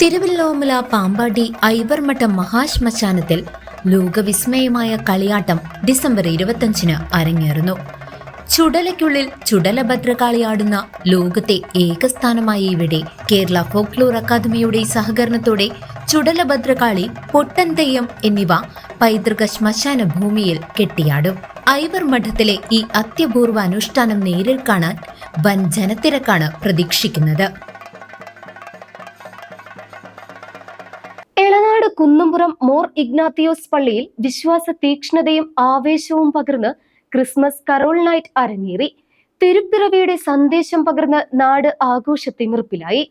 തിരുവല്ലോമല പാമ്പാടി ഐവർമഠം മഹാശ്മശാനത്തിൽ ലോകവിസ്മയമായ കളിയാട്ടം ഡിസംബർ ഇരുപത്തഞ്ചിന് അരങ്ങേറുന്നു. ചുടലയ്ക്കുള്ളിൽ ചുടലഭദ്രകാളിയാടുന്ന ലോകത്തെ ഏകസ്ഥാനമായ ഇവിടെ കേരള ഫോക്ലോർ അക്കാദമിയുടെ സഹകരണത്തോടെ ചുടലഭദ്രകാളി പൊട്ടൻതെയ്യം എന്നിവ പൈതൃക ശ്മശാന ഭൂമിയിൽ കെട്ടിയാടും. ഐവർ മഠത്തിലെ ഈ അത്യപൂർവ അനുഷ്ഠാനം നേരിൽ കാണാൻ വൻ ജനത്തിരക്കാണ് പ്രതീക്ഷിക്കുന്നത്. കുന്നുംപുറം മോർ ഇഗ്നാത്തിയോസ് പള്ളിയിൽ വിശ്വാസ തീക്ഷ്ണതയും ആവേശവും പകർന്ന് ക്രിസ്മസ് കരോൾ നൈറ്റ് അരങ്ങേറി. തിരുപ്പിറവിയുടെ സന്ദേശം പകർന്ന് നാട് ആഘോഷത്തിമിർപ്പിലായി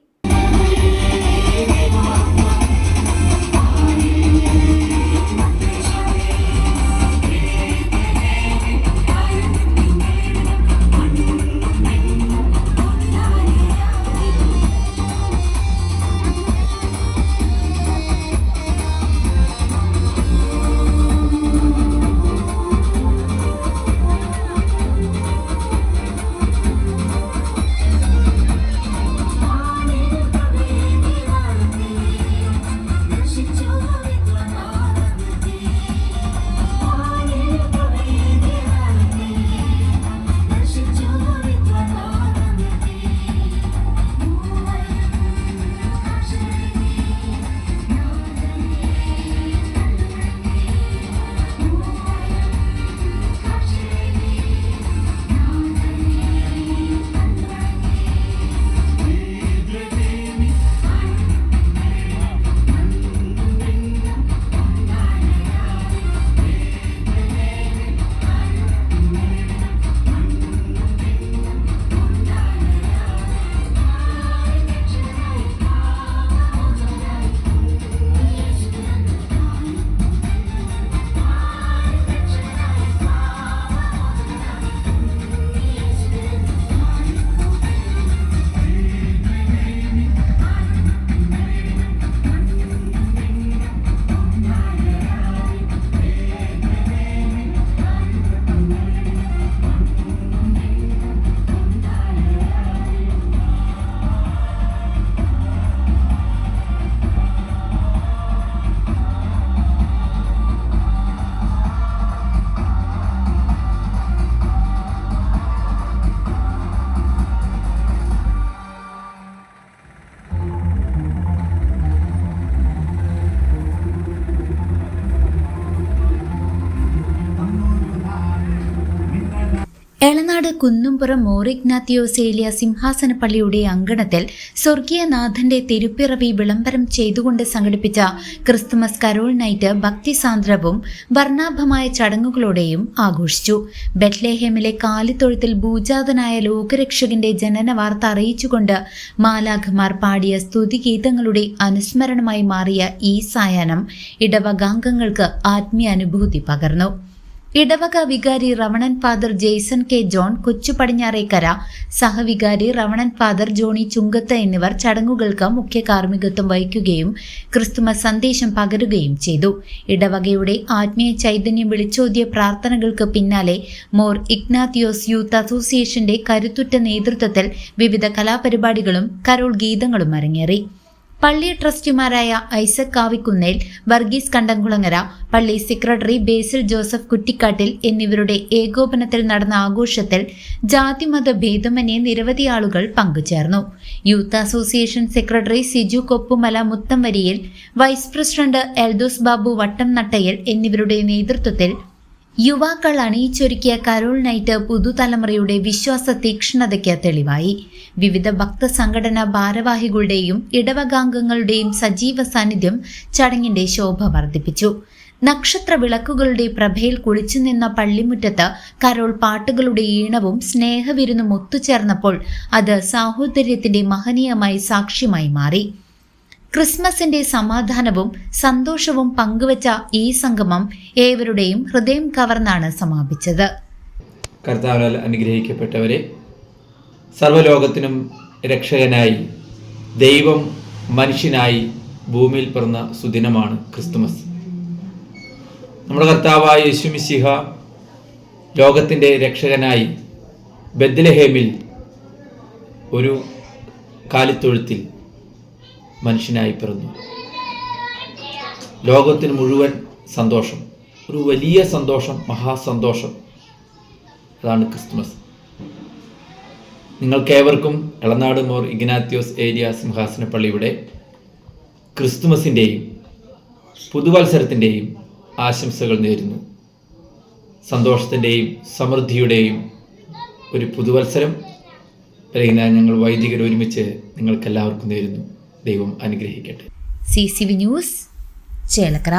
കുന്നുംപുറം മോറിഗ്നാത്തിയോസേലിയ സിംഹാസന പള്ളിയുടെ അങ്കണത്തിൽ സ്വർഗീയനാഥന്റെ തിരുപ്പിറവി വിളംബരം ചെയ്തുകൊണ്ട് സംഘടിപ്പിച്ച ക്രിസ്തുമസ് കരോൾ നൈറ്റ് ഭക്തിസാന്ദ്രവും വർണാഭമായ ചടങ്ങുകളോടെയും ആഘോഷിച്ചു. ബെത്ലേഹേമിലെ കാലിത്തൊഴുത്തിൽ ഭൂജാതനായ ലോകരക്ഷകന്റെ ജനന വാർത്ത അറിയിച്ചുകൊണ്ട് മാലാഖമാർ പാടിയ സ്തുതിഗീതങ്ങളുടെ അനുസ്മരണമായി മാറിയ ഈ സായാഹ്നം ഇടവകാംഗങ്ങൾക്ക് ആത്മീയ അനുഭൂതി പകർന്നു. ഇടവക വികാരി reverend father Jaison K John Kochu Padinjarekkara സഹവികാരി reverend father Johny Chunkath എന്നിവർ ചടങ്ങുകൾക്ക് മുഖ്യ കാർമ്മികത്വം വഹിക്കുകയും ക്രിസ്തുമസ് സന്ദേശം പകരുകയും ചെയ്തു. ഇടവകയുടെ ആത്മീയ ചൈതന്യം വിളിച്ചോതിയ പ്രാർത്ഥനകൾക്ക് പിന്നാലെ മോർ ഇഗ്നാത്തിയോസ് യൂത്ത് അസോസിയേഷന്റെ കരുത്തുറ്റ നേതൃത്വത്തിൽ വിവിധ കലാപരിപാടികളും കരോൾ ഗീതങ്ങളും അരങ്ങേറി. പള്ളി ട്രസ്റ്റിമാരായ ഐസക് കാവിക്കുന്നേൽ വർഗീസ് കണ്ടംകുളങ്ങര പള്ളി സെക്രട്ടറി ബേസിൽ ജോസഫ് കുറ്റിക്കാട്ടിൽ എന്നിവരുടെ ഏകോപനത്തിൽ നടന്ന ആഘോഷത്തിൽ ജാതിമത ഭേദമന്യേ നിരവധി ആളുകൾ പങ്കുചേർന്നു. Youth association secretary Siju Koppumala മുത്തംവരിയിൽ vice president Eldhose Babu Vattam Nattayal എന്നിവരുടെ നേതൃത്വത്തിൽ യുവാക്കൾ അണിയിച്ചൊരുക്കിയ കരോൾ നൈറ്റ് പുതുതലമുറയുടെ വിശ്വാസ തീക്ഷ്ണതയ്ക്ക് തെളിവായി. വിവിധ ഭക്തസംഘടനാ ഭാരവാഹികളുടെയും ഇടവകാംഗങ്ങളുടെയും സജീവ സാന്നിധ്യം ചടങ്ങിന്റെ ശോഭ വർദ്ധിപ്പിച്ചു. നക്ഷത്ര വിളക്കുകളുടെ പ്രഭയിൽ കുളിച്ചുനിന്ന പള്ളിമുറ്റത്ത് കരോൾ പാട്ടുകളുടെ ഈണവും സ്നേഹവിരുന്നും ഒത്തുചേർന്നപ്പോൾ അത് സാഹോദര്യത്തിന്റെ മഹനീയമായി സാക്ഷ്യമായി മാറി. ക്രിസ്മസിന്റെ സമാധാനവും സന്തോഷവും പങ്കുവച്ച ഈ സംഗമം ഏവരുടെയും ഹൃദയം കവർന്നാണ് സമാപിച്ചത്. കർത്താവിനാൽ അനുഗ്രഹിക്കപ്പെട്ടവരെ സർവലോകത്തിനും രക്ഷകനായി ദൈവം മനുഷ്യനായി ഭൂമിയിൽ പിറന്ന സുദിനമാണ് ക്രിസ്തുമസ്. നമ്മുടെ കർത്താവായ യേശുമിശിഹ ലോകത്തിന്റെ രക്ഷകനായി ബദ്ലഹേമിൽ ഒരു കാലിത്തൊഴുത്തിൽ മനുഷ്യനായി പിറന്നു. ലോകത്തിന് മുഴുവൻ സന്തോഷം. ഒരു വലിയ സന്തോഷം മഹാസന്തോഷം. അതാണ് ക്രിസ്മസ് നിങ്ങൾക്കേവർക്കും എളനാട് മോർ ഇഗ്നാത്യോസ് ഏരിയ സിംഹാസന പള്ളിയുടെ ക്രിസ്തുമസിന്റെയും പുതുവത്സരത്തിന്റെയും ആശംസകൾ നേരുന്നു. സന്തോഷത്തിന്റെയും സമൃദ്ധിയുടെയും ഒരു പുതുവത്സരം. അല്ലെങ്കിൽ ഞങ്ങൾ വൈദികർ ഒരുമിച്ച് നിങ്ങൾക്കെല്ലാവർക്കും നേരുന്നു. ദൈവം അനുഗ്രഹിക്കട്ടെ. C C V news Chelakkara.